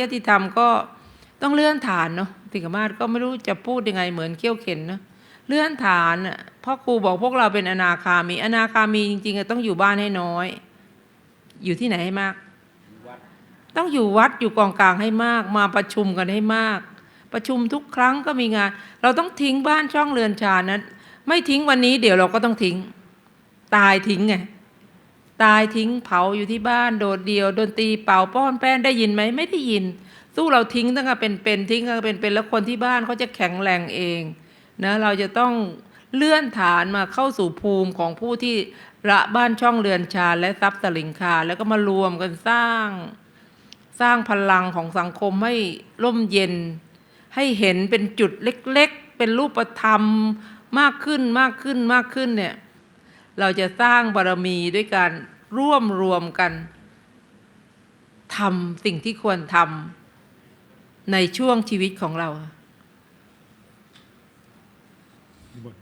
ยติธรรมก็ต้องเลื่อนฐานเนาะติกมาศก็ไม่รู้จะพูดยังไงเหมือนเขี้ยวเข็นเนาะเลื่อนฐานอะพ่อครูบอกพวกเราเป็นอนาคามี อนาคามีจริงๆอะต้องอยู่บ้านให้น้อย อยู่ที่ไหนให้มาก ต้องอยู่วัดอยู่กองกลางให้มาก มาประชุมกันให้มาก ประชุมทุกครั้งก็มีงาน เราต้องทิ้งบ้านช่องเรือนชานนั้น ไม่ทิ้งวันนี้เดี๋ยวเราก็ต้องทิ้ง ตายทิ้งไง ตายทิ้งเผาอยู่ที่บ้านโดดเดียวดนตรีเป่าป้อนแป้นได้ยินไหมไม่ได้ยิน สู้เราทิ้งตั้งแต่เป็นเป็นทิ้งตั้งแต่เป็นเป็นแล้วคนที่บ้านเขาจะแข็งแรงเองนะเราจะต้องเลื่อนฐานมาเข้าสู่ภูมิของผู้ที่ระบ้านช่องเรือนชาและทรัพย์สลิงคาแล้วก็มารวมกันสร้าง สร้างพลังของสังคมให้ร่มเย็น ให้เห็นเป็นจุดเล็กๆ เป็นรูปธรรมมากขึ้นมากขึ้นมากขึ้นเนี่ย เราจะสร้างบารมีด้วยการร่วมรวมกันทำสิ่งที่ควรทำในช่วงชีวิตของเรา